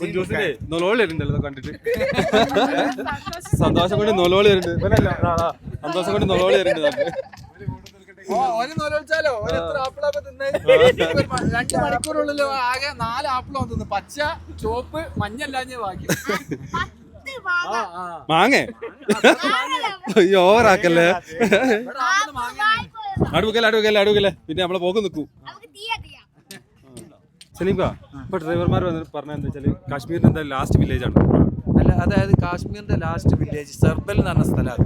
കുഞ്ചൂസിനെ നൊലോളി വരുന്നുണ്ടല്ലോ കണ്ടിട്ട്. സന്തോഷം. കൊണ്ട് നൊലോളി വരുന്നുണ്ട്. ഇവനല്ല, ആ, ആ, സന്തോഷം കൊണ്ട് നൊലോളി വരുന്നുണ്ട് രണ്ട് മണിക്കൂറുള്ളിൽ ആകെ നാല് ആപ്പിളോ തിന്നു. പച്ച ചുവപ്പ് മഞ്ഞല്ലാഞ്ഞ ബാക്കി. മാങ്ങ. ആ ആ. മാങ്ങേ? അയ്യോ ഓവറാക്കല്ലേ? അടുക്കല്ലേ അടുക്കല്ലേ അടുക്കല്ലേ പിന്നെ നമ്മളെ പോക്ക് നിക്കൂ നമുക്ക് തീയ തീയ സലീംക ഇപ്പൊ ഡ്രൈവർമാർ വന്ന് പറഞ്ഞ എന്താ വെച്ചാൽ കാശ്മീരിന്റെ എന്താ ലാസ്റ്റ് വില്ലേജ് ആണ്. അല്ല അതായത് കാശ്മീരിന്റെ ലാസ്റ്റ് വില്ലേജ് സെർബൽ എന്ന് പറഞ്ഞ സ്ഥലമാണ്.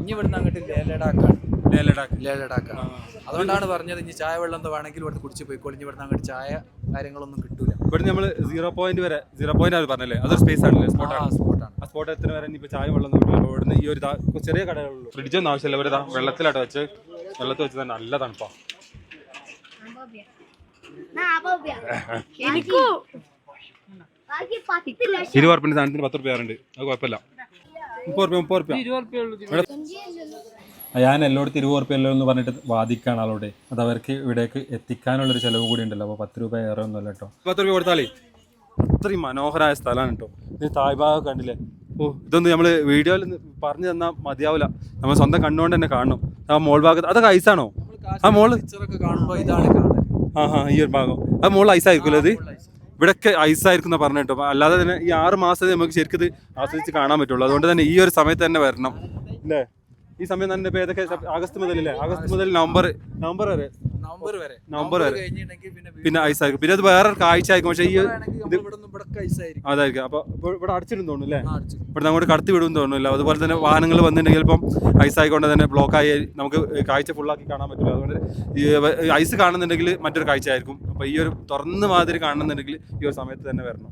ഇനി ഇവിടുന്ന് അങ്ങോട്ട് ലേ ലഡാക്കാണ് ലേ ലഡാക്ക് ലേ ലഡാക്കാണ് അതുകൊണ്ടാണ് പറഞ്ഞത് ഇനി ചായ വെള്ളം എന്താ വേണമെങ്കിൽ ഇവിടുന്ന് കുടിച്ച് പോയിക്കോളി. ഇനി ഇവിടുന്ന് അങ്ങോട്ട് ചായ കാര്യങ്ങളൊന്നും കിട്ടൂല. ഇവിടെ നമ്മൾ സീറോ പോയിന്റ് വരെ സീറോ പോയിന്റ് ആണ് പറഞ്ഞല്ലേ അതൊരു സ്പേസ് ആണല്ലേ? സ്പോട്ടാണ് സ്പോട്ടാണ് ആ സ്പോട്ട് എത്ര വരെ ഇനിയിപ്പോ ചായ വെള്ളം കിട്ടില്ല ഇവിടുന്ന് ഈ ഒരു ചെറിയ കടകളുള്ളൂ. ഫ്രിഡ്ജൊന്നും ആവശ്യമില്ല. ദാ വെള്ളത്തിലാട്ടോ വെച്ച്. വെള്ളത്തിൽ വെച്ച് തന്നെ നല്ല തണുപ്പാ. ഇരുപത് ഉറുപ്പിന്റെ സാധനത്തിന് പത്ത് റുപ്യ ഉണ്ട് അത് കുഴപ്പമില്ല. മുപ്പത് റുപ്യ മുപ്പത് റുപ്യ ഞാൻ എല്ലായിടത്തും ഇരുപത് റുപ്യല്ലോ എന്ന് പറഞ്ഞിട്ട് വാദിക്കാണ് ആളോട്. അത് അവർക്ക് ഇവിടേക്ക് എത്തിക്കാനുള്ളൊരു ചിലവ് കൂടി ഉണ്ടല്ലോ അപ്പോൾ പത്ത് രൂപ ഏറെ ഒന്നുമല്ല കേട്ടോ. പത്ത് രൂപ കൊടുത്താലേ? അത്രയും മനോഹരമായ സ്ഥലമാണ് കേട്ടോ. ഇത് തായ്ഭാഗം കണ്ടില്ലേ? ഓ ഇതൊന്നും നമ്മൾ വീഡിയോയിൽ പറഞ്ഞു തന്നാൽ മതിയാവില്ല. നമ്മൾ സ്വന്തം കണ്ണുകൊണ്ട് തന്നെ കാണണം. ആ മോൾ ഭാഗത്ത് അതൊക്കെ ഐസാണോ? ആ മോൾ കാണുമ്പോൾ ഇതാണ് കാണുന്നത്. ആ ഹാ ഈ ഒരു ഭാഗം. അത് മോൾ ഐസ് ആയിരിക്കുമല്ലോ ഇത്? ഇവിടെയൊക്കെ ഐസ് ആയിരിക്കും എന്ന് പറഞ്ഞു കേട്ടോ. അല്ലാതെ തന്നെ ഈ ആറ് മാസം നമുക്ക് ശരിക്കും ആസ്വദിച്ച് കാണാൻ പറ്റുള്ളൂ. അതുകൊണ്ട് തന്നെ ഈ ഒരു സമയത്ത് തന്നെ വരണം. അല്ലേ ഈ സമയം തന്നെ ഇപ്പൊ ഏതൊക്കെ ആഗസ്റ്റ് മുതൽ അല്ലേ ആഗസ്റ്റ് മുതൽ നവംബർ നവംബർ വരെ. നവംബർ വരെ. നവംബർ വരെ. പിന്നെ പിന്നെ ഐസ് ആയിരിക്കും പിന്നെ അത് വേറെ കാഴ്ച ആയിരിക്കും. പക്ഷേ ഈ ഐസായിരിക്കും. അതായിരിക്കും. അപ്പൊ ഇവിടെ അടച്ചിടും തോന്നുന്നു അല്ലേ? ഇവിടെ അങ്ങോട്ട് കടത്തി വിടും തോന്നുന്നില്ല അതുപോലെ തന്നെ വാഹനങ്ങൾ വന്നിട്ടുണ്ടെങ്കിൽ ഇപ്പം ഐസ് ആയിക്കൊണ്ട് തന്നെ ബ്ലോക്ക് ആയി നമുക്ക് കാഴ്ച ഫുള്ളാക്കി കാണാൻ പറ്റില്ല. അതുകൊണ്ട് ഐസ് കാണുന്നുണ്ടെങ്കിൽ മറ്റൊരു കാഴ്ച ആയിരിക്കും. അപ്പൊ ഈ ഒരു തുറന്ന് മാതിരി കാണുന്നുണ്ടെങ്കിൽ ഈ ഒരു സമയത്ത് തന്നെ വരണം.